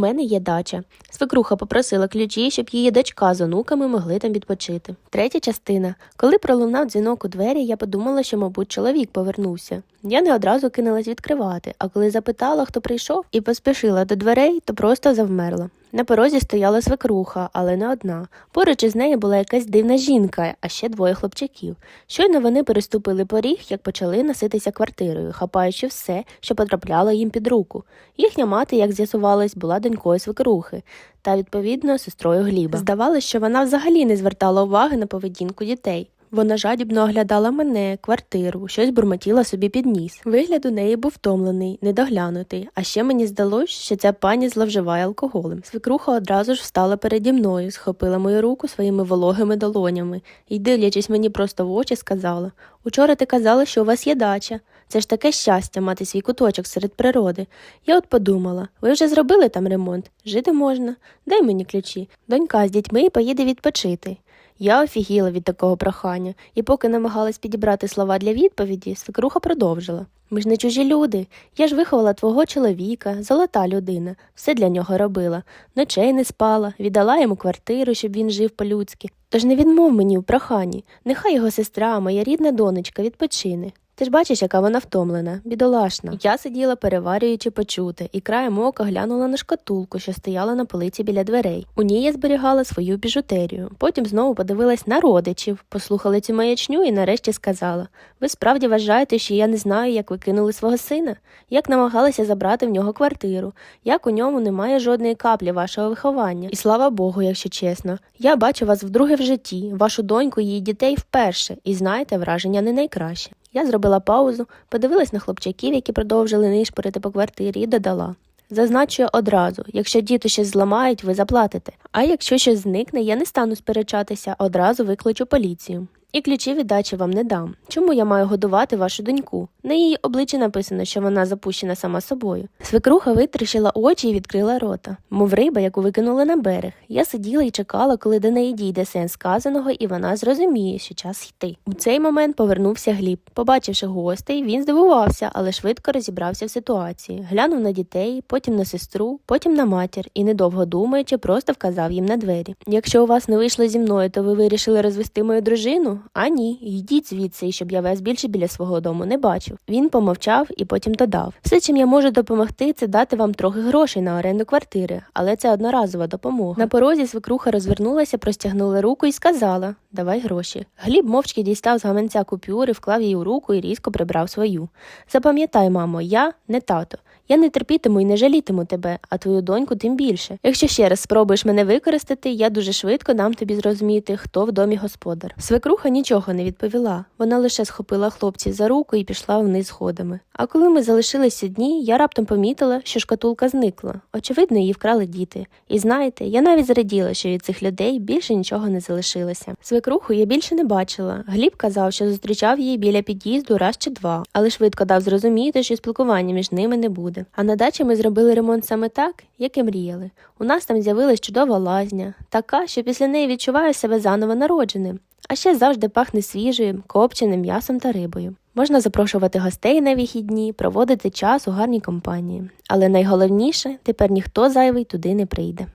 мене є дача. Свекруха попросила ключі, щоб її дочка з онуками могли там відпочити. Третя частина. Коли пролунав дзвінок у двері, я подумала, що, мабуть, чоловік повернувся. Я не одразу кинулась відкривати, а коли запитала, хто прийшов, і поспішила до дверей, то просто завмерла. На порозі стояла свекруха, але не одна. Поруч із нею була якась дивна жінка, а ще двоє хлопчаків. Щойно вони переступили поріг, як почали носитися квартирою, хапаючи все, що потрапляло їм під руку. Їхня мати, як з'ясувалось, була донькою свекрухи та, відповідно, сестрою Гліба. Здавалось, що вона взагалі не звертала уваги на поведінку дітей. Вона жадібно оглядала мене, квартиру, щось бурмотіла собі під ніс. Вигляд у неї був втомлений, недоглянутий, а ще мені здалось, що ця пані зловживає алкоголем. Свекруха одразу ж встала переді мною, схопила мою руку своїми вологими долонями і, дивлячись мені просто в очі, сказала Учора ти казала, що у вас є дача. Це ж таке щастя мати свій куточок серед природи. Я от подумала, ви вже зробили там ремонт, жити можна. Дай мені ключі. Донька з дітьми поїде відпочити. Я офігіла від такого прохання, і поки намагалась підібрати слова для відповіді, свекруха продовжила. Ми ж не чужі люди. Я ж виховала твого чоловіка, золота людина, все для нього робила. Ночей не спала, віддала йому квартиру, щоб він жив по-людськи. Тож не відмов мені в проханні. Нехай його сестра, моя рідна донечка, відпочине. Ти ж бачиш, яка вона втомлена, бідолашна. Я сиділа, переварюючи почуте, і краєм ока глянула на шкатулку, що стояла на полиці біля дверей. У ній я зберігала свою біжутерію. Потім знову подивилась на родичів, послухала цю маячню і нарешті сказала: Ви справді вважаєте, що я не знаю, як ви кинули свого сина, як намагалися забрати в нього квартиру, як у ньому немає жодної каплі вашого виховання. І слава Богу, якщо чесно. Я бачу вас вдруге в житті, вашу доньку і її дітей вперше, і знаєте, враження не найкраще. Я зробила паузу, подивилась на хлопчаків, які продовжили нишпорити по квартирі, і додала. Зазначую одразу, якщо діти щось зламають, ви заплатите. А якщо щось зникне, я не стану сперечатися, одразу викличу поліцію. І ключі від дачі вам не дам. Чому я маю годувати вашу доньку? На її обличчі написано, що вона запущена сама собою. Свекруха витріщила очі і відкрила рота, мов риба, яку викинули на берег. Я сиділа і чекала, коли до неї дійде сенс сказаного, і вона зрозуміє, що час йти. У цей момент повернувся Гліб. Побачивши гостей, він здивувався, але швидко розібрався в ситуації. Глянув на дітей, потім на сестру, потім на матір і, недовго думаючи, просто вказав їм на двері. Якщо у вас не вийшло зі мною, то ви вирішили розвести мою дружину? А ні, йдіть звідси, щоб я вас більше біля свого дому не бачив. Він помовчав і потім додав: все, чим я можу допомогти, це дати вам трохи грошей на оренду квартири, але це одноразова допомога. На порозі свекруха розвернулася, простягнула руку і сказала: Давай гроші. Гліб мовчки дістав з гаманця купюри, вклав її у руку і різко прибрав свою. Запам'ятай, мамо, я не тато. Я не терпітиму і не жалітиму тебе, а твою доньку тим більше. Якщо ще раз спробуєш мене використати, я дуже швидко дам тобі зрозуміти, хто в домі господар. Свекруха нічого не відповіла. Вона лише схопила хлопців за руку і пішла вниз сходами. А коли ми залишилися одні, я раптом помітила, що шкатулка зникла. Очевидно, її вкрали діти. І знаєте, я навіть зраділа, що від цих людей більше нічого не залишилося. Свекруху я більше не бачила. Гліб казав, що зустрічав її біля під'їзду раз чи два, але швидко дав зрозуміти, що спілкування між ними не буде. А на дачі ми зробили ремонт саме так, як і мріяли. У нас там з'явилась чудова лазня, така, що після неї відчуваю себе заново народженим. А ще завжди пахне свіжою, копченим м'ясом та рибою. Можна запрошувати гостей на вихідні, проводити час у гарній компанії. Але найголовніше, тепер ніхто зайвий туди не прийде.